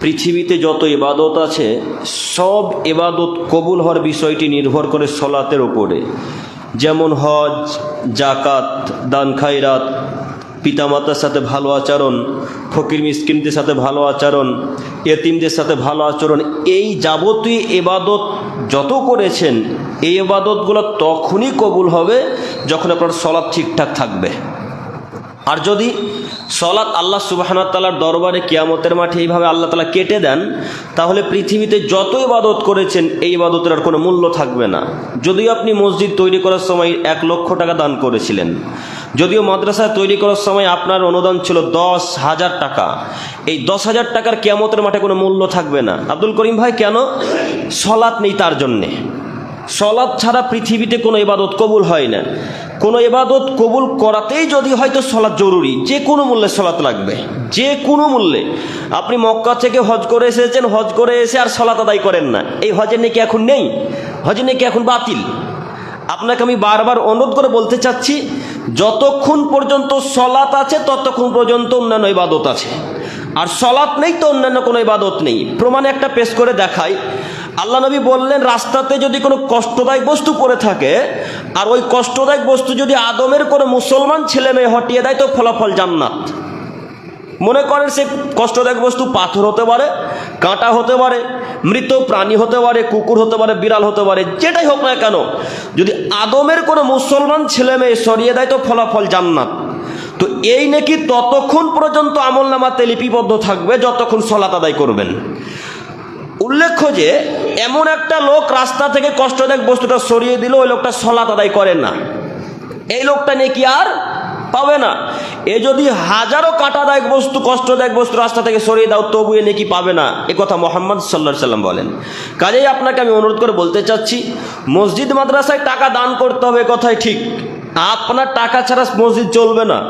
পৃথিবীতে যত ইবাদত আছে, সব এবাদত কবুল হওয়ার বিষয়টি নির্ভর করে সলাতের ওপরে যেমন হজ জাকাত দান খাইরাত পিতামাতার সাথে ভালো আচরণ, ফকির মিসকিনদের সাথে ভালো আচরণ, এতিমদের সাথে ভালো আচরণ, এই যাবতীয় এবাদত যত করেছেন, এই এবাদতগুলো তখনই কবুল হবে যখন আপনার সলাৎ ঠিকঠাক থাকবে। আর যদি সলাৎ আল্লাহ সুবাহতাল্লার দরবারে কিয়ামতের মাঠে এইভাবে আল্লাহ তালা কেটে দেন, তাহলে পৃথিবীতে যত ইবাদত করেছেন, এই ইবাদতের আর কোনো মূল্য থাকবে না। যদিও আপনি মসজিদ তৈরি করার সময় এক লক্ষ টাকা দান করেছিলেন, যদিও মাদ্রাসা তৈরি করার সময় আপনার অনুদান ছিল দশ হাজার টাকা, এই দশ হাজার টাকার কিয়ামতের মাঠে কোনো মূল্য থাকবে না। আব্দুল করিম ভাই, কেন? সলাৎ নেই তার জন্যে। সলাৎ ছাড়া পৃথিবীতে কোনো ইবাদত কবুল হয় না। কোনো ইবাদত কবুল করাতেই যদি হয়তো সলাৎ জরুরি, যে কোনো মূল্যে সলাৎ লাগবে, যে কোনো মূল্যে। আপনি মক্কা থেকে হজ করে এসেছেন, হজ করে এসে আর সলাৎ আদায় করেন না। এই হজের নাকি এখন নেই? হজের নাকি এখন বাতিল। আপনাকে আমি বারবার অনুরোধ করে বলতে চাচ্ছি, যতক্ষণ পর্যন্ত সলাৎ আছে, ততক্ষণ পর্যন্ত অন্যান্য ইবাদত আছে। আর সলাৎ নেই তো অন্যান্য কোনো ইবাদত নেই। প্রমাণে একটা পেশ করে দেখাই আল্লাহ নবী বললেন, রাস্তাতে যদি কোনো কষ্টদায়ক বস্তু পড়ে থাকে, আর ওই কষ্টদায়ক বস্তু যদি আদমের কোনো মুসলমান ছেলে মেয়ে হটিয়ে দেয়, তো ফলাফল জান্নাত। মনে করেন সে কষ্টদায়ক বস্তু পাথর হতে পারে, কাঁটা হতে পারে, মৃত প্রাণী হতে পারে, কুকুর হতে পারে, বিড়াল হতে পারে, যেটাই হোক না কেন, যদি আদমের কোনো মুসলমান ছেলে মেয়ে সরিয়ে দেয়, তো ফলাফল জান্নাত। তো এই নাকি ততক্ষণ পর্যন্ত আমল নামাতে লিপিবদ্ধ থাকবে, যতক্ষণ সলাত আদায় করবেন। উল্লেখ্য যে, এমন একটা লোক রাস্তা থেকে কষ্টদায়ক বস্তুটা সরিয়ে দিল, ওই লোকটা সলাত আদায় করেন না। এই লোকটা নাকি আর পাবে না। এ যদি হাজারো কাঁটাদায়ক বস্তু, কষ্টদায়ক বস্তু রাস্তা থেকে সরিয়ে দাও, তবু এ নাকি পাবে না। এ কথা মোহাম্মদ সাল্লা সাল্লাম বলেন। কাজেই আপনাকে আমি অনুরোধ করে বলতে চাচ্ছি, মসজিদ মাদ্রাসায় টাকা দান করতে হবে কথাই ঠিক। আপনার টাকা ছাড়া মসজিদ চলবে না।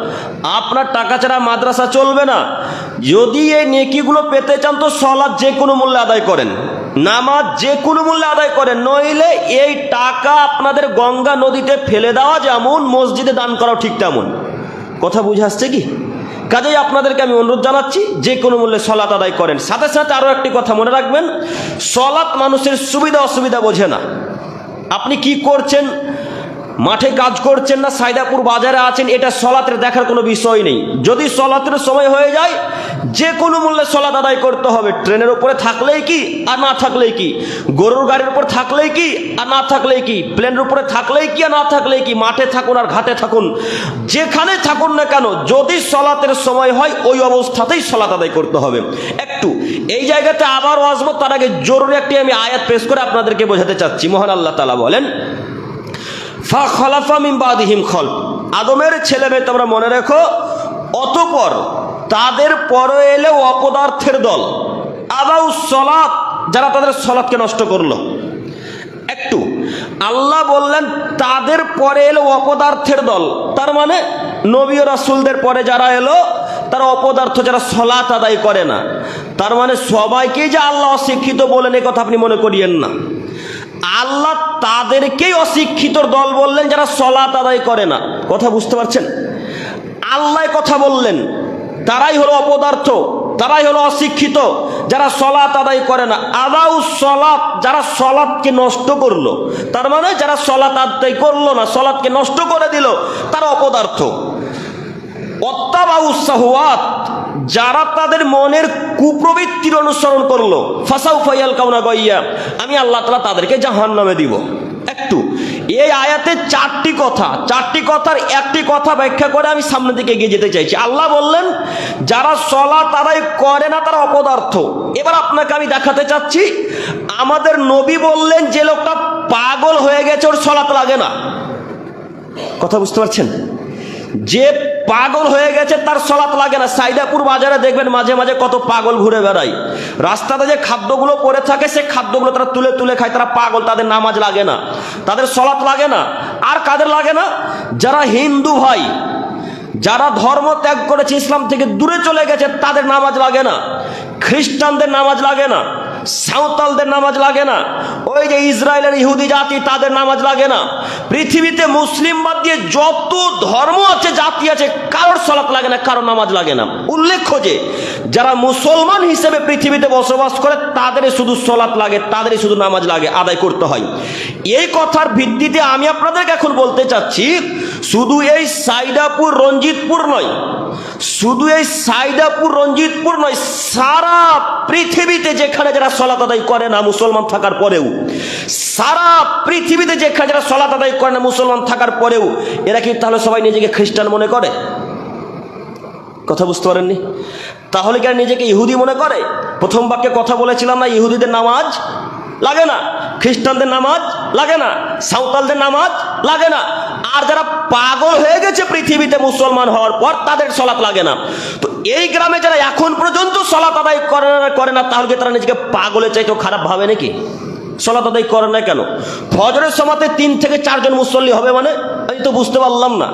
আপনার টাকা ছাড়া মাদ্রাসা চলবে না। যদি এই নেকিগুলো পেতে চান তো সলাদ যে কোনো মূল্যে আদায় করেন। নামাজ যে কোনো মূল্যে আদায় করেন। নইলে এই টাকা আপনাদের গঙ্গা নদীতে ফেলে দেওয়া যেমন, মসজিদে দান করাও ঠিক তেমন। কথা বুঝে আসছে কি? কাজেই আপনাদেরকে আমি অনুরোধ জানাচ্ছি, যে কোনো মূল্যে সলাৎ আদায় করেন। সাথে সাথে আরও একটি কথা মনে রাখবেন, সলাৎ মানুষের সুবিধা অসুবিধা বোঝে না। আপনি কি করছেন? মাঠে কাজ করছেন না সাইদাপুর বাজারে আছেন, এটা সলাতের দেখার কোনো বিষয় নেই। যদি সলাতের সময় হয়ে যায়, যে কোনো মূল্যে সলাত আদায় করতে হবে। ট্রেনের উপরে থাকলেই কি, আর না থাকলেই কি? গরুর গাড়ির উপর থাকলেই কি, আর না থাকলেই কি? প্লেনের উপরে থাকলেই কি, আর না থাকলেই কি? মাঠে থাকুন আর ঘাটে থাকুন। যেখানে থাকুন না কেন, যদি সলাতের সময় হয়, ওই অবস্থাতেই সলাত আদায় করতে হবে। একটু, এই জায়গাতে আবারও আসব তার আগে জরুরি একটি আমি আয়াত পেশ করে আপনাদেরকে বোঝাতে চাচ্ছি। মহান আল্লাহ তালা বলেন ফা খলাফা মিমবাদিহিম খল আদমের ছেলে মেয়ে তোমরা মনে রেখো, অতপর তাদের পরে এলে অপদার্থের দল। আবাউ সলাৎ, যারা তাদের সলাৎকে নষ্ট করল। একটু, আল্লাহ বললেন, তাদের পরে এলো অপদার্থের দল। তার মানে নবী রাসুলদের পরে যারা এলো, তারা অপদার্থ, যারা সলাৎ আদায় করে না। তার মানে সবাইকেই যে আল্লাহ অশিক্ষিত বলেন, এ কথা আপনি মনে করিয়েন না। আল্লাহ তাদেরকেই অশিক্ষিতর দল বললেন যারা সলাত আদায় করে না। কথা বুঝতে পারছেন? আল্লাহ কথা বললেন, তারাই হলো অপদার্থ, তারাই হলো অশিক্ষিত, যারা সলাত আদায় করে না। আদাউ সলাত যারা সলাৎকে নষ্ট করল, তার মানে যারা সলাত আদায় করল না, সলাৎকে নষ্ট করে দিল, তারা অপদার্থ। অত্যাবাউসাহুয়াত যারা তাদের মনের কুপ্রবৃত্তির অনুসরণ করল, ফাসাউ ফাইয়াল কাউনা গইয়া, আমি আল্লাহ তালা তাদেরকে জাহান নামে দিব। একটু, এই আয়াতে চারটি কথা, চারটি কথার একটি কথা ব্যাখ্যা করে আমি সামনের দিকে এগিয়ে যেতে চাইছি। আল্লাহ বললেন, যারা সলা তারাই করে না তারা অপদার্থ। এবার আপনাকে আমি দেখাতে চাচ্ছি, আমাদের নবী বললেন, যে লোকটা পাগল হয়ে গেছে, ওর সলাত লাগে না। কথা বুঝতে পারছেন? যে পাগল হয়ে গেছে, তার সলাৎ লাগে না। সাইদাপুর বাজারে দেখবেন মাঝে মাঝে কত পাগল ঘুরে বেড়ায়। রাস্তাতে যে খাদ্যগুলো পড়ে থাকে, সে খাদ্যগুলো তারা তুলে তুলে খায়, তারা পাগল, তাদের নামাজ লাগে না, তাদের সলাৎ লাগে না। আর কাদের লাগে না? যারা হিন্দু ভাই, যারা ধর্ম ত্যাগ করেছে, ইসলাম থেকে দূরে চলে গেছে, তাদের নামাজ লাগে না। খ্রিস্টানদের নামাজ লাগে না। সাঁওতালদের নামাজ লাগে না। ওই যে ইসরায়েলের ইহুদি জাতি, তাদের নামাজ লাগে না। পৃথিবীতে মুসলিম বাদ দিয়ে যত ধর্ম আছে, জাতি আছে, কারোর সলাৎ লাগে না, কারোর নামাজ লাগে না। উল্লেখ্য যে, যারা মুসলমান হিসেবে পৃথিবীতে বসবাস করে, তাদেরই শুধু সলাৎ লাগে, তাদেরই শুধু নামাজ লাগে, আদায় করতে হয়। এই কথার ভিত্তিতে আমি আপনাদেরকে এখন বলতে চাচ্ছি, শুধু এই সাইদাপুর, রঞ্জিতপুর নয় শুধু এই সাইদাপুর, রঞ্জিতপুর নয়, সারা পৃথিবীতে যেখানে যারা সলাত আদায় করে না, মুসলমান থাকার পরেও, সারা পৃথিবীতে যেখানে যারা সলাত আদায় করে না, মুসলমান থাকার পরেও, এরা কি তাহলে সবাই নিজেকে খ্রিস্টান মনে করে? কথা বুঝতে পারেননি? তাহলে কি আর নিজেকে ইহুদি মনে করে? প্রথম বাক্যে কথা বলেছিলাম না, ইহুদিদের নামাজ লাগে না, খ্রিস্টানদের নামাজ লাগে না, সাঁওতালদের নামাজ লাগে না আর যারা পাগল হয়ে গেছে পৃথিবীতে মুসলমান হওয়ার পর, তাদের সলাৎ লাগে না। তো এই গ্রামে যারা এখন পর্যন্ত সলাৎ আদায় করে না করে না, তাহলে তারা নিজেকে পাগলের চাইতেও খারাপ ভাবে নাকি? সলাৎ আদায় করে না কেন? ফজরের সময়তে তিন থেকে চারজন মুসল্লি হবে মানে? আমি তো বুঝতে পারলাম না।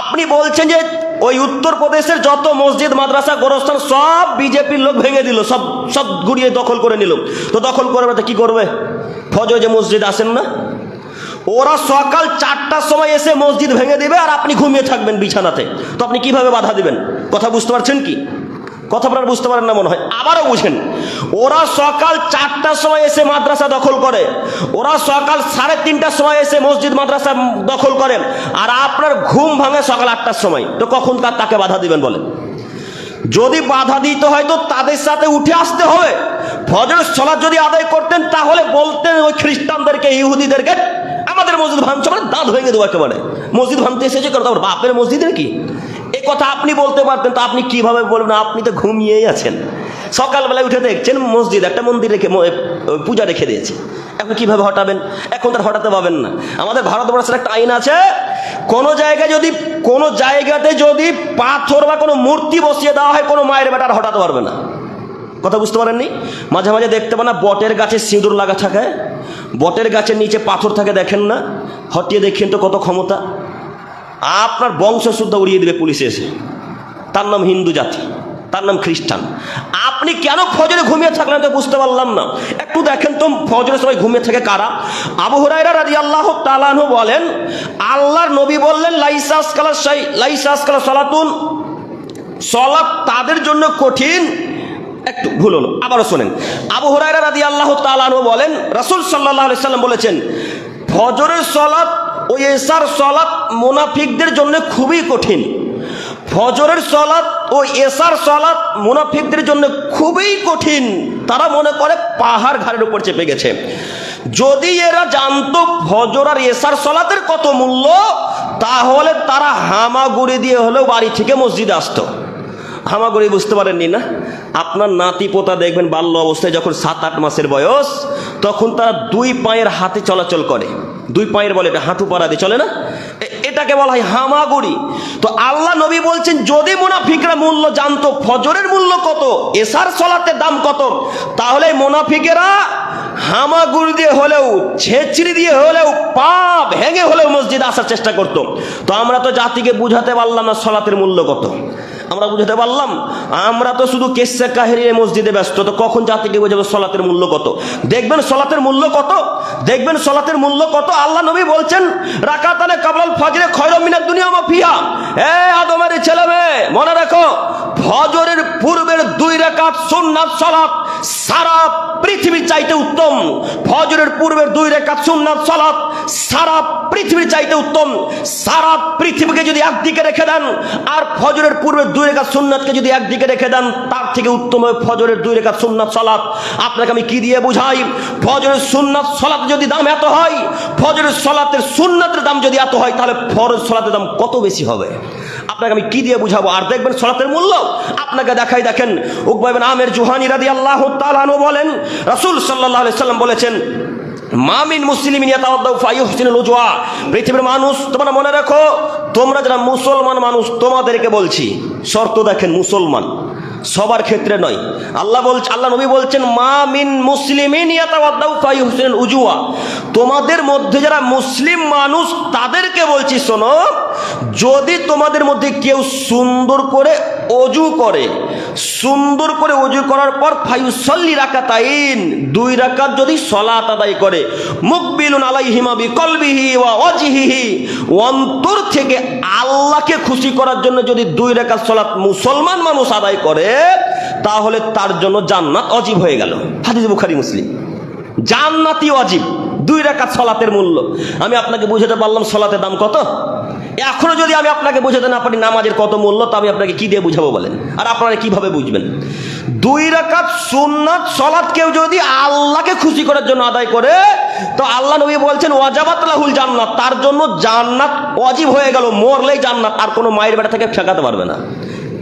আপনি বলছেন যে ওই উত্তরপ্রদেশের যত মসজিদ, মাদ্রাসা, গোরস্থান, সব বিজেপির লোক ভেঙে দিল, সব সব গুড়িয়ে দখল করে নিল। তো দখল করবে তো কি করবে? ফজর যে মসজিদ আসেন না ওরা সকাল চারটার সময় এসে মসজিদ ভেঙে দেবে আর আপনি ঘুমিয়ে থাকবেন বিছানাতে। তো আপনি কীভাবে বাধা দিবেন? কথা বুঝতে পারছেন কি? কথা আপনারা বুঝতে পারেন না মনে হয়। আবারও বুঝেন। ওরা সকাল চারটার সময় এসে মাদ্রাসা দখল করে। ওরা সকাল সাড়ে তিনটার সময় এসে মসজিদ, মাদ্রাসা দখল করে। আর আপনার ঘুম ভাঙে সকাল আটটার সময়। তো কখন তার তাকে বাধা দিবেন বলেন? যদি বাধা দিতে হয় তো তাদের সাথে উঠে আসতে হবে। ফজর সলাৎ যদি আদায় করতেন তাহলে বলতেন ওই খ্রিস্টানদেরকে, ইহুদিদেরকে আমাদের মসজিদ ভাঙছে মানে দাঁত ভেঙে দেবো একেবারে। মসজিদ ভাঙতে এসেছে কেন? তারপর বাপের মসজিদের কি এ কথা আপনি বলতে পারতেন, তো আপনি কীভাবে বলবেন? আপনি তো ঘুমিয়েই আছেন। সকালবেলায় উঠে দেখছেন মসজিদ, একটা মন্দির রেখে পূজা রেখে দিয়েছে। এখন কীভাবে হটাবেন? এখন তার হটাতে পাবেন না। আমাদের ভারতবর্ষের একটা আইন আছে, কোনো জায়গায় যদি, কোনো জায়গাতে যদি পাথর বা কোনো মূর্তি বসিয়ে দেওয়া হয়, কোনো মায়ের বেটার হটাতে পারবে না। কথা বুঝতে পারেননি? মাঝে মাঝে দেখতে পান না, বটের গাছে সিঁদুর লাগা থাকে। বটের গাছের নিচে পাথর থাকে, দেখেন না। হটিয়ে দেখেন তো কত ক্ষমতা। আপনার বংশ শুদ্ধ উড়িয়ে দেবে পুলিশে এসে। তার নাম হিন্দু জাতি, তার নাম খ্রিস্টান। আপনি কেন ফজরে ঘুমিয়ে থাকলেন তো বুঝতে পারলাম না। একটু দেখেন তো, ফজরের সময় ঘুমিয়ে থাকে কারা? আবু হুরাইরা রাজি আল্লাহ তালানহু বলেন, আল্লাহর নবী বললেন লাইসাস কালা লাইসাস কালা সলাতুন। সলাৎ তাদের জন্য কঠিন একটু ভুল হলো, আবারও শোনেন। আবু হুরাইরা রাদি আল্লাহ তালানহু বলেন, রাসূল আলাইহি সাল্লাম বলেছেন, ফজরের সলাৎ ও এসার সলাৎ মোনাফিকদের জন্য খুবই কঠিন। ফজরের সলাৎ ও এসার সলাৎ মুনাফিকদের জন্য খুবই কঠিন। তারা মনে করে পাহাড় ঘাড়ের উপর চেপে গেছে। যদি এরা জানতো ফজর আর এসার সলাতের কত মূল্য, তাহলে তারা হামাগুড়ি দিয়ে হলেও বাড়ি থেকে মসজিদে আসতো। হামাগুড়ি বুঝতে পারেননি না? আপনার নাতি পোতা দেখবেন বাল্য অবস্থায় যখন সাত, আট মাসের বয়স, তখন তারা দুই পায়ের হাতে চলাচল করে। দুই পায়ের বলে এটা হাঁটু পাড়া দিয়ে চলে না? এটাকে বলা হয় হামাগুড়ি। তো আল্লাহ নবী বলছেন, যদি মুনাফিকরা মূল্য জানতো, ফজরের মূল্য কত, এসার সলাতের দাম কত, তাহলে মুনাফিকেরা হামাগুড়ি দিয়ে হলেও, ছেঁচড়ি দিয়ে হলেও, পা ভেঙে হলেও মসজিদে আসার চেষ্টা করতো। তো আমরা তো জাতিকে বুঝাতে পারলাম না সলাতের মূল্য কত। আমরা বুঝাতে পারলাম? আমরা তো শুধু কেসে কাহিনী মসজিদে ব্যস্ত, তো কখন জাতিকে বোঝাবো সলাতের মূল্য কত? দেখবেন সলাতের মূল্য কত? দেখবেন সলাতের মূল্য কত? আল্লাহ নবী বলছেন, রাকাতানে কাবলাল ফজরে খয়রম মিনাদ দুনিয়া ফিহা। এ আদমের ছেলে মেয়ে, মনে রাখো, ফজরের পূর্বের দুই রাকাত সুন্নাত সালাত সারা পৃথিবী চাইতে উত্তম। ফজরের পূর্বের দুই রেখাত সুন্নাত সালাত সারা পৃথিবীর চাইতে উত্তম। সারা পৃথিবীকে যদি একদিকে রেখে দেন, আর ফজরের পূর্বের দুই রেখাত সুন্নাতকে যদি একদিকে রেখে দেন, তার থেকে উত্তম হবে ফজরের দুই রেখাত সুন্নাত সালাত। আপনাকে আমি কি দিয়ে বুঝাই? ফজরের সুন্নাত সালাত যদি দাম এত হয়, ফজরের সলাতের সুন্নাতের দাম যদি এত হয়, তাহলে ফরজ সলাতের দাম কত বেশি হবে? আপনাকে আমি কি দিয়ে বুঝাবো? আর দেখবেন সলাতের মূল্য? আপনাকে দেখাই, দেখেন উকবাইবেন আমের জুহানি রাদি আল্লাহ তালানু বলেন, রাসূল আলাইহি সাল্লাম বলেছেন মামিন মুসলিম পৃথিবীর মানুষ, তোমরা মনে রাখো, তোমরা যারা মুসলমান মানুষ, তোমাদেরকে বলছি, শর্ত দেখেন মুসলমান। সবার ক্ষেত্রে নয়। আল্লাহ বলছে আল্লাহ নবী বলছেন, মা মিন ফায়ুহসিনুল উজুয়া। তোমাদের মধ্যে যারা মুসলিম মানুষ, তাদেরকে বলছি, শোনো, যদি তোমাদের মধ্যে কেউ সুন্দর করে অজু করে, সুন্দর করে অজু করার পর ফাইসল্লি রাকাতাইন, দুই রাকাত যদি সলাত আদায় করে, মুকবিলুন আলাইহিমা বিকলবিহি ওয়া অজিহিহি অন্তর থেকে আল্লাহকে খুশি করার জন্য যদি দুই রাকাত সলাত মুসলমান মানুষ আদায় করে তাহলে তার জন্য জান্নাত অজীব হয়ে গেল। হাদিস বুখারী, মুসলিম। জান্নাতি অজীব। দুই রাকাত সলাতের মূল্য। আমি আপনাকে বুঝাতে পারলাম, সলাতের দাম কত? এখনও যদি আমি আপনাকে বোঝাতে না পারি, নামাজের কত মূল্য, তা আমি আপনাকে কি দিয়ে বুঝাবো বলেন? আর আপনারা কীভাবে বুঝবেন? দুই রাকাত সুন্নাত, সলাৎ কেউ যদি আল্লাহকে খুশি করার জন্য আদায় করে, তো আল্লাহ নবী বলছেন, ওয়াজাবাত লাহুল জান্নাত। তার জন্য জান্নাত অজীব হয়ে গেল। মরলেই জান্নাত। আর কোনো মায়ের বেটা থেকে ঠেকাতে পারবে না।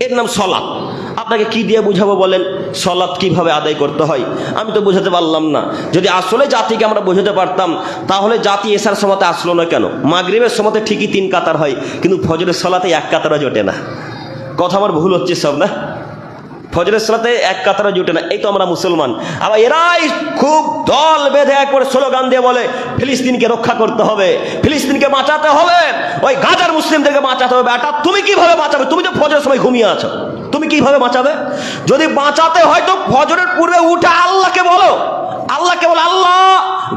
এর নাম সলাৎ। আপনাকে কি দিয়ে বুঝাবো বলেন? সলাৎ কীভাবে আদায় করতে হয়? আমি তো বোঝাতে পারলাম না। যদি আসলে জাতিকে আমরা বোঝাতে পারতাম, তাহলে জাতি এসার সময়তে আসলো না কেন? মাগরিবের সময়তে ঠিকই তিন কাতার হয়, কিন্তু ফজরের সলাতে এক কাতারও জোটে না। কথা আমার ভুল হচ্ছে সব, না? ফজরের সালাতে এক কাতারা জুটে না। এই তো আমরা মুসলমান। আবার এরাই খুব দল বেঁধে একবার স্লোগান দিয়ে বলে, ফিলিস্তিনকে রক্ষা করতে হবে, ফিলিস্তিনকে বাঁচাতে হবে, ওই গাজার মুসলিমদেরকে বাঁচাতে হবে। এটা তুমি কীভাবে বাঁচাবে? তুমি তো ফজরের সময় ঘুমিয়ে আছো। তুমি কীভাবে বাঁচাবে? যদি বাঁচাতে হয় তো ফজরের পূর্বে উঠে আল্লাহকে বলো। আল্লাহকে কেবল আল্লাহ,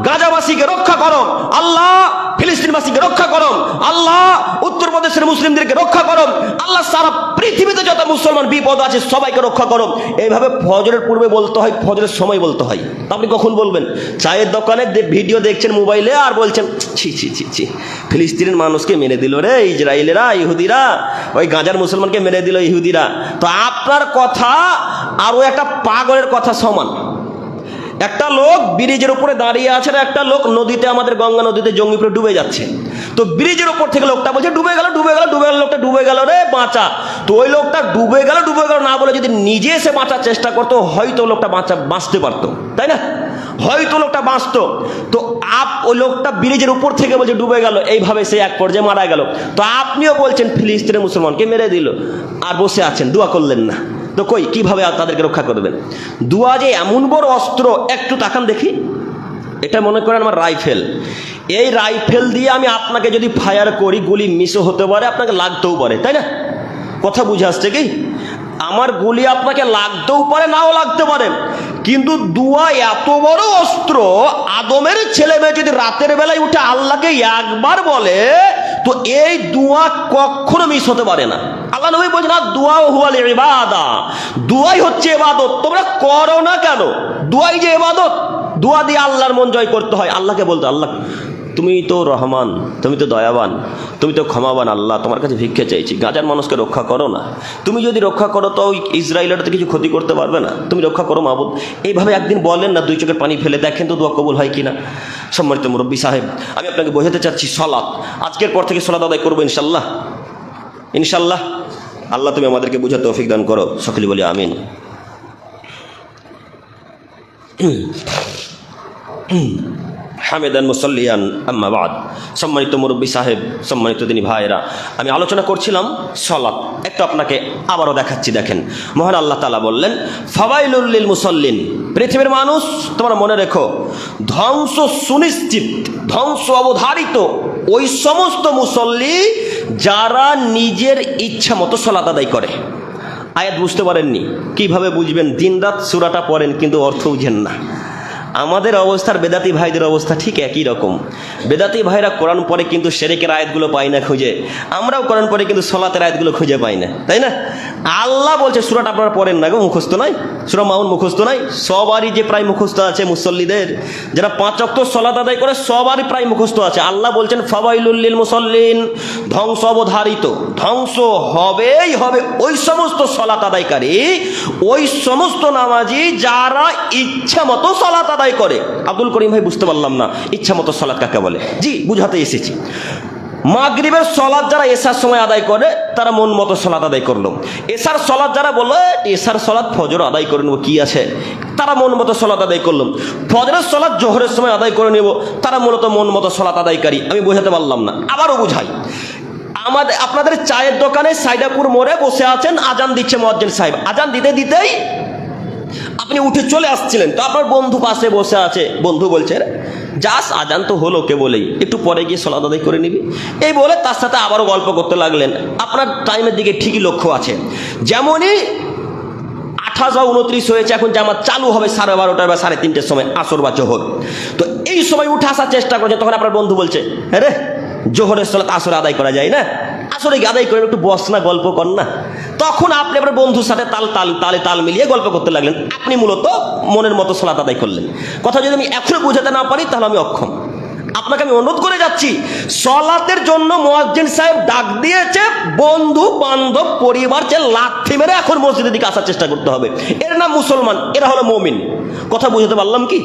গাজাবাসীকে রক্ষা করো। আল্লাহ, ফিলিস্তিনবাসীকে রক্ষা করো। আল্লাহ, উত্তরপ্রদেশের মুসলিমদেরকে রক্ষা করো। আল্লাহ, সারা পৃথিবীতে যত মুসলমান বিপদ আছে, সবাইকে রক্ষা করো। এইভাবে ফজরের পূর্বে বলতে হয়, ফজরের সময় বলতে হয়। আপনি কখন বলবেন? চায়ের দোকানে ভিডিও দেখছেন মোবাইলে আর বলছেন, ছি ছি ছি ছি। ফিলিস্তিনের মানুষকে মেরে দিল রে, ইসরায়েলেরা, ইহুদিরা। ওই গাজার মুসলমানকে মেরে দিল ইহুদিরা। তো আপনার কথা আর ওই একটা পাগলের কথা সমান। একটা লোক ব্রিজের উপরে দাঁড়িয়ে আছে আর একটা লোক নদীতে, আমাদের গঙ্গা নদীতে জঙ্গি জঙ্গিপুরে ডুবে যাচ্ছে। তো ব্রিজের উপর থেকে লোকটা বলছে, ডুবে গেল ডুবে গেল ডুবে গেল, লোকটা ডুবে গেল রে, বাঁচা। তো ওই লোকটা ডুবে গেল ডুবে গেল না বলে যদি নিজে এসে বাঁচার চেষ্টা করতো, হয়তো লোকটা বাঁচা, বাঁচতে পারতো, তাই না? হয়তো লোকটা বাঁচতো। তো আপ, ওই লোকটা ব্রিজের উপর থেকে বলছে, ডুবে গেল। এইভাবে সে এক পর্যায়ে মারা গেল। তো আপনিও বলছেন, ফিলিস্তিনের মুসলমানকে মেরে দিল? আর বসে আছেন, দোয়া করলেন না। তো কই, কীভাবে তাদেরকে রক্ষা করবেন? দুয়া যে এমন বড় অস্ত্র, একটু তাকান দেখি। এটা মনে করেন আমার রাইফেল। এই রাইফেল দিয়ে আমি আপনাকে যদি ফায়ার করি, গুলি মিসও হতে পারে, আপনাকে লাগতেও পারে, তাই না? কথা বুঝে আসছে কি? আমার গুলি আপনাকে লাগতেও পারে, নাও লাগতে পারে। কিন্তু দুয়া এত বড় অস্ত্র, আদমের ছেলে মেয়ে যদি রাতের বেলায় উঠে আল্লাহকে একবার বলে, তো এই দুয়া কখনো মিস হতে পারে না। আল্লাহ নবী বলছেন না দুয়া হুয়াল ইবাদা। দুয়াই হচ্ছে এবাদত তোমরা করো না কেন? দুয়াই যে এবাদত দোয়া দিয়ে আল্লাহর মন জয় করতে হয়। আল্লাহকে বলতে, আল্লাহ, তুমি তো রহমান, তুমি তো দয়াবান, তুমি তো ক্ষমাবান আল্লাহ, তোমার কাছে ভিক্ষে চাইছি। গাজার মানুষকে রক্ষা করো না। তুমি যদি রক্ষা করো, তো ইসরায়েলের তো কিছু ক্ষতি করতে পারবে না। তুমি রক্ষা করো মাহবুদ এইভাবে একদিন বলেন না, দুই চোখের পানি ফেলে দেখেন তো দোয়া কবুল হয় কিনা। সম্মানিত মুরব্বী সাহেব, আমি আপনাকে বোঝাতে চাচ্ছি, সলাৎ। আজকের পর থেকে সলাৎ আদায় করব ইনশাল্লাহ। ইনশাল্লাহ। আল্লাহ তুমি আমাদেরকে বুঝাতে তৌফিক দান করো। সকলে বলি আমিন। হামেদান মুসল্লিয়ান আম্মাবাদ সম্মানিত মুরব্বী সাহেব, সম্মানিত তিনি ভাইয়েরা, আমি আলোচনা করছিলাম সলাৎ। একটু আপনাকে আবারও দেখাচ্ছি, দেখেন। মহান আল্লাহ তালা বললেন ফাবাইলুল্লিল মুসল্লিন। পৃথিবীর মানুষ, তোমরা মনে রেখো, ধ্বংস সুনিশ্চিত, ধ্বংস অবধারিত ওই সমস্ত মুসল্লি যারা নিজের ইচ্ছা মতো সলাত আদায় করে। আয়াত বুঝতে পারেননি। কীভাবে বুঝবেন? দিন রাত সুরাটা পড়েন কিন্তু অর্থ বুঝেন না। আমাদের অবস্থার বেদাতি ভাইদের অবস্থা ঠিক একই রকম। বেদাতি ভাইরা কোরআন পরে কিন্তু সেরেকের আয়াতগুলো পাই না খুঁজে। আমরাও কোরআন পরে কিন্তু সলাতের আয়াতগুলো খুঁজে পাই না, তাই না? আল্লাহ বলছে, সুরাট আপনারা পড়েন না গো, মুখস্থ নয় সুরা মাউন মুখস্থ নয় সবারই যে প্রায় মুখস্থ আছে মুসল্লিদের, যারা পাঁচ অক্ত সলাত আদায় করে সবারই প্রায় মুখস্থ আছে। আল্লাহ বলছেন ফাবাইলুল্লিল মুসল্লিন ধ্বংস অবধারিত ধ্বংস হবেই হবে ওই সমস্ত সলাত আদায়কারী, ওই সমস্ত নামাজি যারা ইচ্ছা মতো সলাত আদায় করে। আব্দুল করিম ভাই বুঝতে পারলাম না, ইচ্ছা মতো সলাৎ কাকে বলে? জি, বুঝাতে এসেছি। মাগরিবের সলাদ যারা এসার সময় আদায় করে, তারা মন মতো সলাদ আদায় করল। এসার সলাদ যারা বলে এসার সলাদ ফজর আদায় করে নেব, কি আছে? তারা মন মতো সলাদ আদায় করল। ফজরের সলাদ জোহরের সময় আদায় করে নেব, তারা মূলত মন মতো সলাদ আদায়কারী। আমি বোঝাতে পারলাম না, আবারও বুঝাই। আমাদের, আপনাদের চায়ের দোকানে সাইদাপুর মোড়ে বসে আছেন আজান দিচ্ছে মজ্জেন সাহেব। আজান দিতে দিতেই আপনি উঠে চলে আসছিলেন। তো আপনার বন্ধু পাশে বসে আছে। বন্ধু বলছে যাস, আজান তো হলো কে বলেই একটু পরে গিয়ে সলাদ আদায় করে নিবি। এই বলে তার সাথে আবারও গল্প করতে লাগলেন। আপনার টাইমের দিকে ঠিকই লক্ষ্য আছে। যেমনই আঠাশ বা উনত্রিশ হয়েছে, এখন জামাত চালু হবে সাড়ে বারোটার বা সাড়ে তিনটের সময়, আসর বা জোহর। তো এই সময় উঠে আসার চেষ্টা করছে, তখন আপনার বন্ধু বলছে হ্যাঁ রে, জোহরের সলাত আসরে আদায় করা যায় না। আসরে গিয়ে আদায় করে একটু বস না, গল্প কর না। তখন আপনি আপনার বন্ধুর সাথে তাল তাল, তালে তাল মিলিয়ে গল্প করতে লাগলেন। আপনি মূলত মনের মতো সলাত আদায় করলেন। কথা যদি আমি এখনও বোঝাতে না পারি, তাহলে আমি অক্ষম। আপনাকে আমি অনুরোধ করে যাচ্ছি, সলাতের জন্য মোয়াজ্জিন সাহেব ডাক দিয়েছে, বন্ধু, বান্ধব, পরিবার যে লাথি মেরে এখন মসজিদের দিকে আসার চেষ্টা করতে হবে। এর নাম মুসলমান, এরা হলো মমিন। কথা বুঝতে পারলাম কি?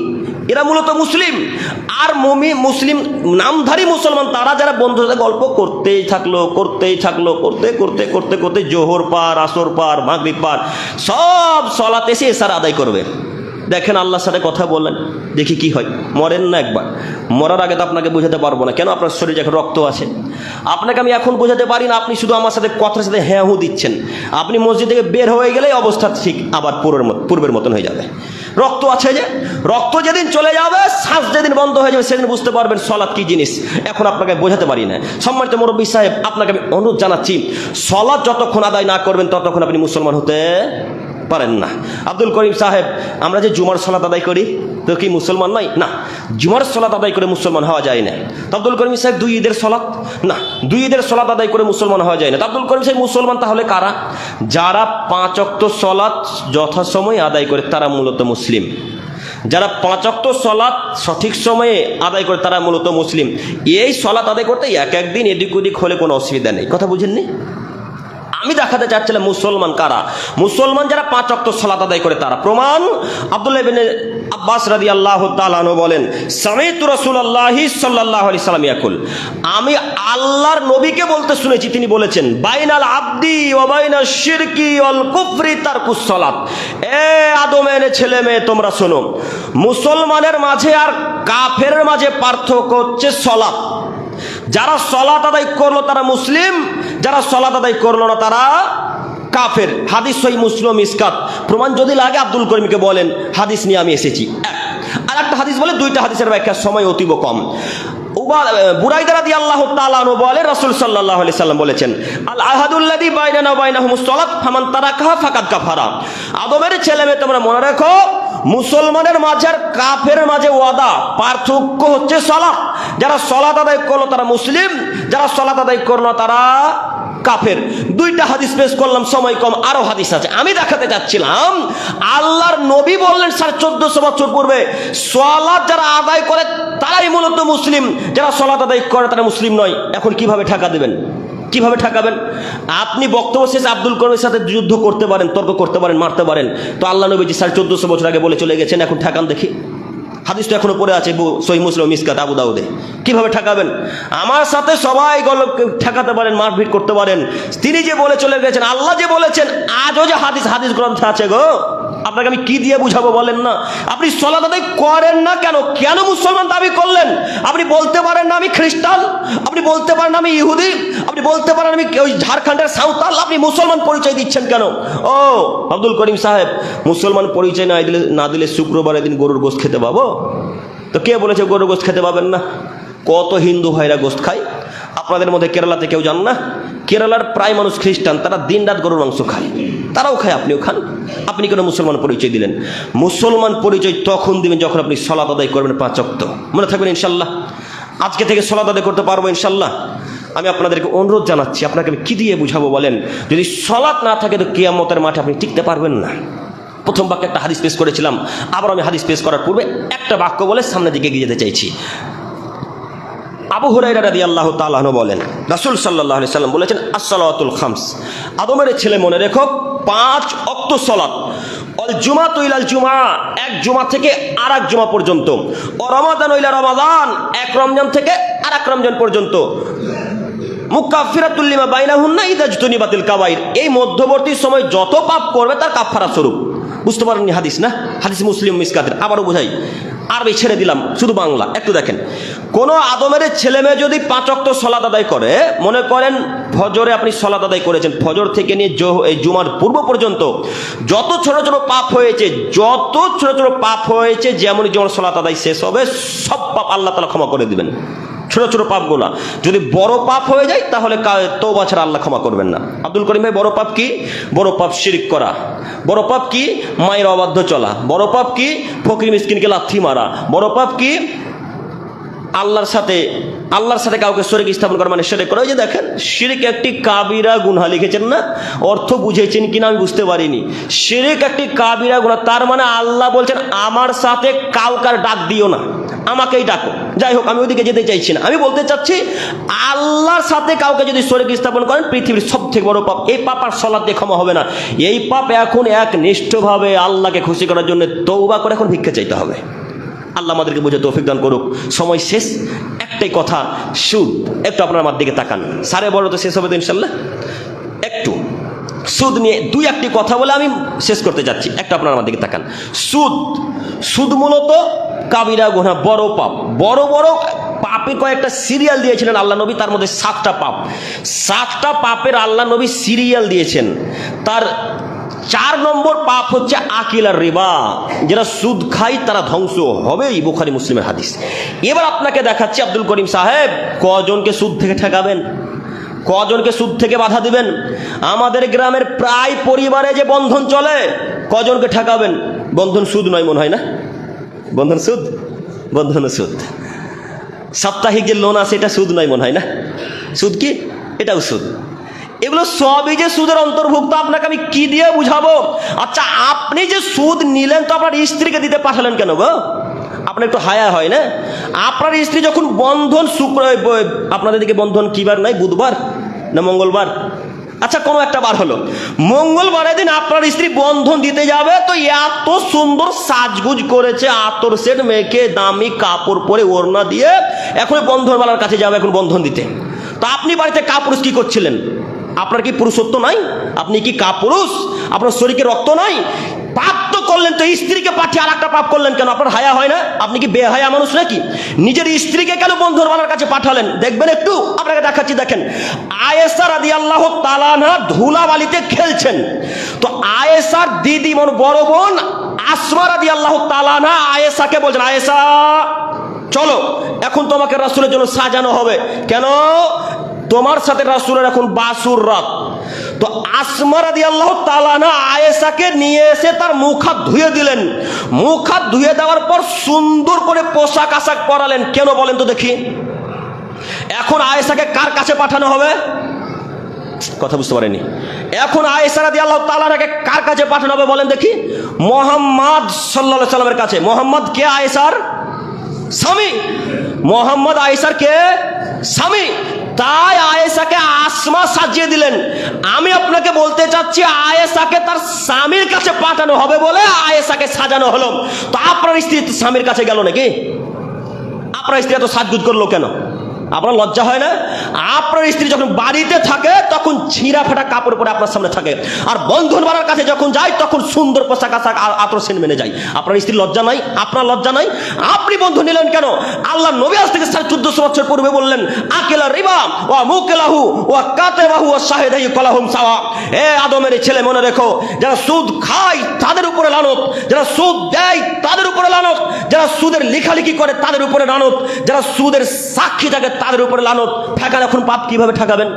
এরা মূলত মুসলিম। আর মমি, মুসলিম, নামধারী মুসলমান, তারা যারা বন্ধুর সাথে গল্প করতেই থাকল করতেই থাকল, করতে করতে করতে করতে জোহর পার, আসর পার, মাগরিব পার, সব সলাতে এসে এসার আদায় করবে। দেখেন আল্লাহর সাথে কথা বললেন। দেখি কি হয়। মরেন না একবার। মরার আগে তো আপনাকে বোঝাতে পারব না। কেন আপনার শরীরে এখন রক্ত আছে? আপনাকে আমি এখন বোঝাতে পারি না, আপনি শুধু আমার সাথে কথার সাথে হ্যাঁ হু দিচ্ছেন। আপনি মসজিদ থেকে বের হয়ে গেলেই অবস্থা ঠিক, আবার পূর্বের পূর্বের মতন হয়ে যাবে। রক্ত আছে যে, রক্ত যেদিন চলে যাবে, শ্বাস যেদিন বন্ধ হয়ে যাবে, সেদিন বুঝতে পারবেন সলাৎ কি জিনিস। এখন আপনাকে বোঝাতে পারি না। সম্মানিত মুরব্বী সাহেব, আপনাকে আমি অনুরোধ জানাচ্ছি, সলাৎ যতক্ষণ আদায় না করবেন, ততক্ষণ আপনি মুসলমান হতে পারেন না। আব্দুল করিম সাহেব, আমরা যে জুমার সলাত আদায় করি, তো কি মুসলমান নয়? না, জুমার সলাত আদায় করে মুসলমান হওয়া যায় না। আব্দুল করিম সাহেব, দুই ঈদের সলাত? না, দুই ঈদের সলাত আদায় করে মুসলমান হওয়া যায় না। আব্দুল করিম সাহেব, মুসলমান তাহলে কারা? যারা পাঁচ অক্ত সলাৎ যথাসময়ে আদায় করে, তারা মূলত মুসলিম। যারা পাঁচ পাঁচক্ত সলাৎ সঠিক সময়ে আদায় করে, তারা মূলত মুসলিম। এই সলাৎ আদায় করতে এক একদিন এদিক ওদিক হলে কোনো অসুবিধা নেই। কথা বুঝেননি? আমি দেখাতে চাচ্ছিলাম মুসলমান কারা? মুসলমান যারা পাঁচ অক্ত সলাত আদায় করে তারা প্রমাণ? আব্দুল্লাহ আব্বাস রাদি আল্লাহ তালানো বলেন, সামিত রসুল আল্লাহি সাল্লাহ আলি সাল্লাম ইয়াকুল। আমি আল্লাহর নবীকে বলতে শুনেছি, তিনি বলেছেন, বাইনাল আব্দি ও বাইনাল শিরকি অল কুফরি তার কুসলাত এ আদমের ছেলে মেয়ে, তোমরা শোনো, মুসলমানের মাঝে আর কাফের মাঝে পার্থক্য হচ্ছে সলাত। যারা সলাত আদায় করল তারা মুসলিম, যারা সলাত আদায় করল না তারা কাফের। হাদিস সই মুসলিম ইস্কাত প্রমাণ যদি লাগে আব্দুল করিমকে বলেন, হাদিস নিয়ে আমি এসেছি। আর একটা হাদিস বলে দুইটা হাদিসের ব্যাখ্যা, সময় অতীব কম। আল্লাহ আলি বলেছেন আহাদুল্লাদি ফাকাত ছেলে মেয়ে, তোমরা মনে রাখো, মুসলমানের মাঝে কাফের মাঝে ওয়াদা, পার্থক্য হচ্ছে সলাপ যারা সলাত আদায় করল তারা মুসলিম, যারা সলাত আদায় করল তারা কাফের। দুইটা হাদিস পেশ করলাম, সময় কম, আরও হাদিস আছে। আমি দেখাতে চাচ্ছিলাম, আল্লাহর নবী বললেন, সাড়ে চোদ্দশো বছর পূর্বে, সলাৎ যারা আদায় করে, তারাই মূলত মুসলিম। যারা সলাৎ আদায় করে, তারা মুসলিম নয়। এখন কীভাবে ঠাকা দেবেন? কীভাবে ঠেকাবেন? আপনি বক্তব্য শেষে আব্দুল করিমের সাথে যুদ্ধ করতে পারেন, তর্ক করতে পারেন, মারতে পারেন। তো আল্লাহ নবীজি সাড়ে চোদ্দশো বছর আগে বলে চলে গেছেন, এখন ঠেকান দেখি। হাদিস তো এখনও পড়ে আছে সহি মুসলিম মিসকাত আবু দাউদে। কীভাবে ঠেকাবেন? আমার সাথে সবাই গল ঠেকাতে পারেন, মারপিট করতে পারেন। তিনি যে বলে চলে গেছেন, আল্লাহ যে বলেছেন, আজও যে হাদিস হাদিস গ্রন্থে আছে গো। আপনাকে আমি কি দিয়ে বুঝাবো বলেন না? আপনি সলাত আদায় করেন না কেন? কেন মুসলমান দাবি করলেন? আপনি বলতে পারেন না আমি খ্রিস্টান, আপনি বলতে পারেন না আমি ইহুদি, আপনি বলতে পারেন আমি ওই ঝাড়খণ্ডের সাঁওতাল, আপনি মুসলমান পরিচয় দিচ্ছেন কেন? ও, আব্দুল করিম সাহেব, মুসলমান পরিচয় না দিলে না দিলে শুক্রবার দিন গরুর গোস্ত খেতে পাবো? তো কে বলেছে গরুর গোস্ত খেতে পাবেন না? কত হিন্দু ভাইরা গোস্ত খায়? আপনাদের মধ্যে কেরালাতে কেউ যান না? কেরালার প্রায় মানুষ খ্রিস্টান, তারা দিন রাত গরুর মাংস খায়। তারাও খায়, আপনিও খান। আপনি কোনো মুসলমান পরিচয় দিলেন। মুসলমান পরিচয় তখন দিবেন যখন আপনি সলাত আদায় করবেন পাঁচ অক্ত মনে থাকবেন ইনশাল্লাহ আজকে থেকে সলাত আদায় করতে পারব ইনশাল্লাহ আমি আপনাদেরকে অনুরোধ জানাচ্ছি, আপনাকে আমি কী দিয়ে বুঝাবো বলেন? যদি সলাৎ না থাকে তো কেয়ামতের মাঠে আপনি টিকতে পারবেন না। প্রথম বাক্যে একটা হাদিস পেশ করেছিলাম। আবার আমি হাদিস পেশ করার পূর্বে একটা বাক্য বলে সামনের দিকে এগিয়ে যেতে চাইছি। আবু হুরাইরা রাদি আল্লাহ তালাহন বলেন, রাসুল সাল্লাহ সাল্লাম বলেছেন আসসালাতুল খামস। আদমের ছেলে মনে রেখো, পাঁচ অক্ত সলাত। অল জুমা তৈলাল জুমা, এক জুমা থেকে আর এক জুমা পর্যন্ত। ও রমাদান ওইলা রমাদান, এক রমজান থেকে আর এক রমজান পর্যন্ত। মুকাফিরাতুল্লিমা বাইনা হুন্না ইদাজতুনি বাতিল কাবাইর। এই মধ্যবর্তী সময় যত পাপ করবে তার কাফারা স্বরূপ। বুঝতে পারেননি হাদিস, না? হাদিস মুসলিম মিসকাতের। আবারও বোঝাই। আরবি ছেড়ে দিলাম, শুধু বাংলা। একটু দেখেন। কোন আদমের ছেলে মেয়ে যদি পাঁচ অক্ত সলাত আদায় করে, মনে করেন ফজরে আপনি সলাত আদায় করেছেন, ফজর থেকে নিয়ে এই জুমার পূর্ব পর্যন্ত যত ছোট ছোট পাপ হয়েছে, যত ছোট ছোট পাপ হয়েছে যেমন যেমন সলাত আদায় শেষ হবে, সব পাপ আল্লাহ তালা ক্ষমা করে দিবেন। ছোট ছোট পাপগুলা। যদি বড় পাপ হয়ে যায়, তাহলে তো ছাড়া আল্লাহ ক্ষমা করবেন না। আব্দুল করিম ভাই, বড় পাপ কি? বড় পাপ শিরিক করা। বড় পাপ কি? মায়ের অবাধ্য চলা। বড় পাপ কি? ফকির মিসকিনকে লাথি মারা। বড় পাপ কি? আল্লাহর সাথে আল্লাহর সাথে কাউকে শরিক স্থাপন করা মানে সেরেক করা। ওই যে দেখেন, শিরিক একটি কাবিরা গুনহা লিখেছেন না? অর্থ বুঝেছেন কিনা আমি বুঝতে পারিনি। শিরিক একটি কাবিরা গুণা তার মানে আল্লাহ বলছেন, আমার সাথে কাউকার ডাক দিও না, আমাকেই ডাকো। যাই হোক, আমি ওইদিকে যেতে চাইছি না। আমি বলতে চাচ্ছি, আল্লাহর সাথে কাউকে যদি শরিক স্থাপন করেন, পৃথিবীর সব থেকে বড় পাপ। এই পাপ আর সলাদ ক্ষমা হবে না। এই পাপ এখন এক নিষ্ঠভাবে আল্লাহকে খুশি করার জন্য তৌবা করে এখন ভিক্ষা চাইতে হবে। আল্লাহ আমাদেরকে বুঝে তৌফিক দান করুক। সময় শেষ, একটাই কথা, সুদ। একটু আপনার আমার দিকে তাকান। সাড়ে বড় তো শেষ হবে তো ইনশাল্লাহ? একটু। সুদ নিয়ে দুই একটি কথা বলে আমি শেষ করতে যাচ্ছি। একটা আপনার আমার দিকে তাকান। সুদ। সুদ মূলত কাবিরা গুনা, বড় পাপ। বড় বড় পাপের কয়েকটা সিরিয়াল দিয়েছিলেন আল্লাহ নবী, তার মধ্যে সাতটা পাপ। সাতটা পাপের আল্লাহ নবী সিরিয়াল দিয়েছেন। তার চার নম্বর পাপ হচ্ছে আকিল আর রিবা। যারা সুদ খায়, তারা ধ্বংস হবেই, বুখারি, মুসলিমের হাদিস। এবার আপনাকে দেখাচ্ছি আব্দুল করিম সাহেব, কজনকে সুদ থেকে ঠেকাবেন? কজনকে সুদ থেকে বাধা দিবেন? আমাদের গ্রামের প্রায় পরিবারে যে বন্ধন চলে, কজনকে ঠেকাবেন? বন্ধন সুদ নয় মনে হয় না? বন্ধন সুদ? বন্ধন সুদ। সাপ্তাহিক যে লোন আছে, এটা সুদ নয় মনে হয় না? সুদ কি? এটাও সুদ। এগুলো সবই যে সুদের অন্তর্ভুক্ত, আপনাকে আমি কি দিয়ে বুঝাবো? আচ্ছা আপনি যে সুদ নিলেন, তো আপনার স্ত্রীকে দিতে পাঠালেন কেন গো? আপনার একটু হায়া হয় না? আপনার স্ত্রী যখন বন্ধন শুক্র আপনাদের দিকে বন্ধন কিবার নাই, বুধবার না মঙ্গলবার? আচ্ছা কোনো একটা বার হলো। মঙ্গলবারের দিন আপনার স্ত্রী বন্ধন দিতে যাবে, তো এত সুন্দর সাজগুজ করেছে, আতর সেট মেখে দামি কাপড় পরে ওড়না দিয়ে, এখন বন্ধনওয়ালার কাছে যাবে এখন বন্ধন দিতে। তো আপনি বাড়িতে কাপুরুষ কি করছিলেন? আপনার কি পুরুষত্ব নাই? আপনি কি কাপুরুষ? আপনার শরীরে রক্ত নাই? পাপ তো করলেন, তো স্ত্রীকে পাঠিয়ে আর একটা পাপ করলেন কেন? আপনার হায়া হয় না? আপনি কি বেহায়া মানুষ নাকি? নিজের স্ত্রীকে কেন বন্ধুরওয়ালার কাছে পাঠালেন? দেখবেন একটু, আপনাকে দেখাচ্ছি, দেখেন। আয়েসা আদি আল্লাহ তালানা ধুলাবালিতে খেলছেন। তো আয়েসার দিদি মন, বড় বোন আসমার আদি আল্লাহ তালানা আয়েসাকে বলছেন আয়েসা চলো, এখন তোমাকে রাসুলের জন্য সাজানো হবে। কেন? তোমার সাথে রাসুলের এখন বাসুর রাত। তো আসমারা দিয়ে আল্লাহ তালানা আয়েসাকে নিয়ে এসে তার মুখ হাত ধুয়ে দিলেন। মুখ হাত ধুয়ে দেওয়ার পর সুন্দর করে পোশাক আশাক পরালেন। কেন বলেন তো দেখি। এখন আয়েসাকে কার কাছে পাঠানো হবে? কথা বুঝতে পারেনি এখন আয়েসারা দিয়ে আল্লাহ তালানাকে কার কাছে পাঠানো হবে বলেন দেখি। মোহাম্মদ সাল্লাহ সাল্লামের কাছে। মোহাম্মদ কে আয়েসার স্বামী। মোহাম্মদ আয়েসার কে? স্বামী। তাই আয়েসাকে আসমা সাজিয়ে দিলেন। আমি আপনাকে বলতে চাচ্ছি আয়েসাকে তার স্বামীর কাছে পাঠানো হবে বলে আয়েসাকে সাজানো হলো। তো আপনার স্ত্রী স্বামীর কাছে গেল নাকি? আপনার স্ত্রী এত সাজগুজ করল কেন? আপনার লজ্জা হয় না? আপনার স্ত্রী যখন বাড়িতে থাকে, তখন ছিঁড়া ফাটা কাপড় পরে আপনার সামনে থাকে। আর বন্ধন বাড়ার কাছে যখন যায়, তখন সুন্দর পোশাক আশাক আতর সেন মেনে যায়। আপনার স্ত্রী লজ্জা নাই? আপনার লজ্জা নাই? আপনি বন্ধু নিলেন কেন? আল্লাহ নবী আজ থেকে সাড়ে চোদ্দশো বছর পূর্বে বললেন, আকেলা রিবা ও মুকেলাহু ও কাতে বাহু ও শাহেদাই কলাহুম সাওয়া। এ আদমের ছেলে, মনে রেখো, যারা সুদ খায়, তাদের উপরে লানত। যারা সুদ দেয়, তাদের উপরে লানত। যারা সুদের লেখালেখি করে, তাদের উপরে লানত। যারা সুদের সাক্ষী থাকে তাদের উপরে লানত। ঠেকান এখন পাপ কীভাবে ঠেকাবেন?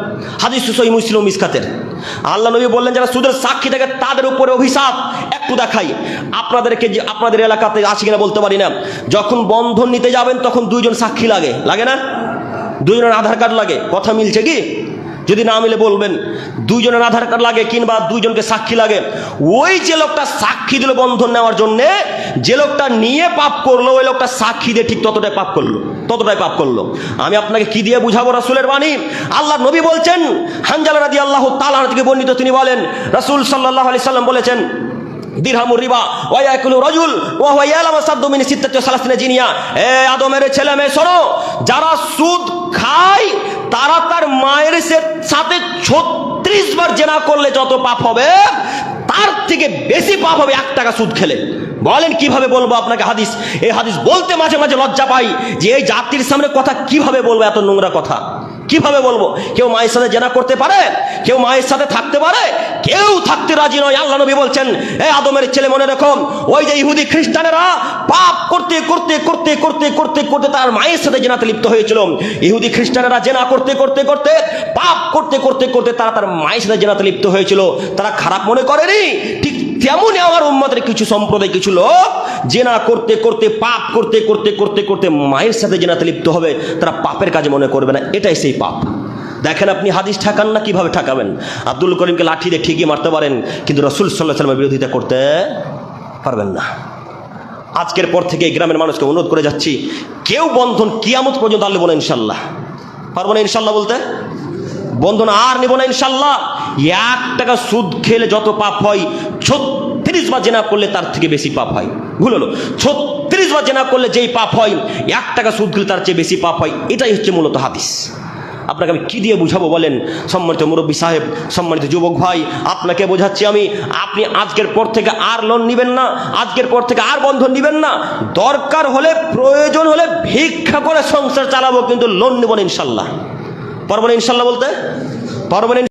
হাদিস সুসই মুসলিম মিসকাতের। আল্লাহ নবী বললেন, যারা সুদের সাক্ষী থাকে, তাদের উপরে অভিশাপ। একটু দেখাই। আপনাদেরকে যে আপনাদের এলাকাতে আছে কিনা বলতে পারি না। যখন বন্ধন নিতে যাবেন, তখন দুইজন সাক্ষী লাগে। লাগে না? দুইজনের আধার কার্ড লাগে। কথা মিলছে কি? যদি না মিলে বলবেন, দুইজনের আধার কার্ড লাগে কিংবা দুইজনকে সাক্ষী লাগে, ওই যে লোকটা সাক্ষী দিল বন্ধন নেওয়ার জন্য, যে লোকটা নিয়ে পাপ করল, ওই লোকটা সাক্ষী দিয়ে ঠিক ততটাই পাপ করল, ততটাই পাপ করল। আমি আপনাকে কি দিয়ে বুঝাবো রাসুলের বাণী? আল্লাহ নবী বলছেন, হানজালা রাদি আল্লাহ তালা থেকে বর্ণিত, তিনি বলেন, রাসুল সাল্লাহ আলি সাল্লাম বলেছেন রিবা আদমের ছেলে মেয়ে যারা সুদ খায় তারা তার মায়ের সাথে ছত্রিশ বার জেনা করলে যত পাপ হবে, তার থেকে বেশি পাপ হবে এক টাকা সুদ খেলে। বলেন, কীভাবে বলব আপনাকে হাদিস? এই হাদিস বলতে মাঝে মাঝে লজ্জা পাই যে এই জাতির সামনে কথা কীভাবে বলব? এত নোংরা কথা। কীভাবে বলব? কেউ মায়ের সাথে জেনা করতে পারে, কেউ মায়ের সাথে থাকতে পারে, কেউ থাকতে রাজি নয়। আল্লাহ নবী বলছেন, এ আদমের ছেলে, মনে রাখো, ওই যে ইহুদি খ্রিস্টানেরা পাপ করতে করতে করতে করতে করতে করতে তার মায়ের সাথে জেনাতে লিপ্ত হয়েছিল। ইহুদি খ্রিস্টানেরা জেনা করতে করতে করতে, পাপ করতে করতে করতে তারা তার মায়ের সাথে জেনাতে লিপ্ত হয়েছিল। তারা খারাপ মনে করেনি। ঠিক তেমনই আমার উম্মতের কিছু সম্প্রদায়, কিছু লোক জেনা করতে করতে, পাপ করতে করতে করতে করতে মায়ের সাথে জেনাতে লিপ্ত হবে, তারা পাপের কাজে মনে করবে না। এটাই সেই পাপ। দেখেন আপনি হাদিস ঠাকান না, কীভাবে ঠাকাবেন? আব্দুল করিমকে লাঠি দিয়ে ঠিকই মারতে পারেন, কিন্তু রসুল সাল্লাহ সাল্লামের বিরোধিতা করতে পারবেন না। আজকের পর থেকে এই গ্রামের মানুষকে অনুরোধ করে যাচ্ছি, কেউ বন্ধন কিয়ামত পর্যন্ত আনলে বলে ইনশাল্লাহ পারব না ইনশাল্লাহ বলতে? বন্ধন আর নেব না ইনশাল্লাহ। এক টাকা সুদ খেলে যত পাপ হয়, ছত্রিশ বার জেনা করলে তার থেকে বেশি পাপ হয়। ভুল হলো। ছত্রিশ বার জেনা করলে যেই পাপ হয়, এক টাকা সুদ খেলে তার চেয়ে বেশি পাপ হয়, এটাই হচ্ছে মূলত হাদিস। আপনাকে আমি কি দিয়ে বুঝাবো বলেন? সম্মানিত মুরব্বী সাহেব, সম্মানিত যুবক ভাই, আপনাকে বোঝাচ্ছি আমি, আপনি আজকের পর থেকে আর লোন নেবেন না, আজকের পর থেকে আর বন্ধন নেবেন না। দরকার হলে, প্রয়োজন হলে ভিক্ষা করে সংসার চালাবো, কিন্তু লোন নেব না ইনশাল্লাহ। পারব না ইনশাল্লাহ বলতে? পারব না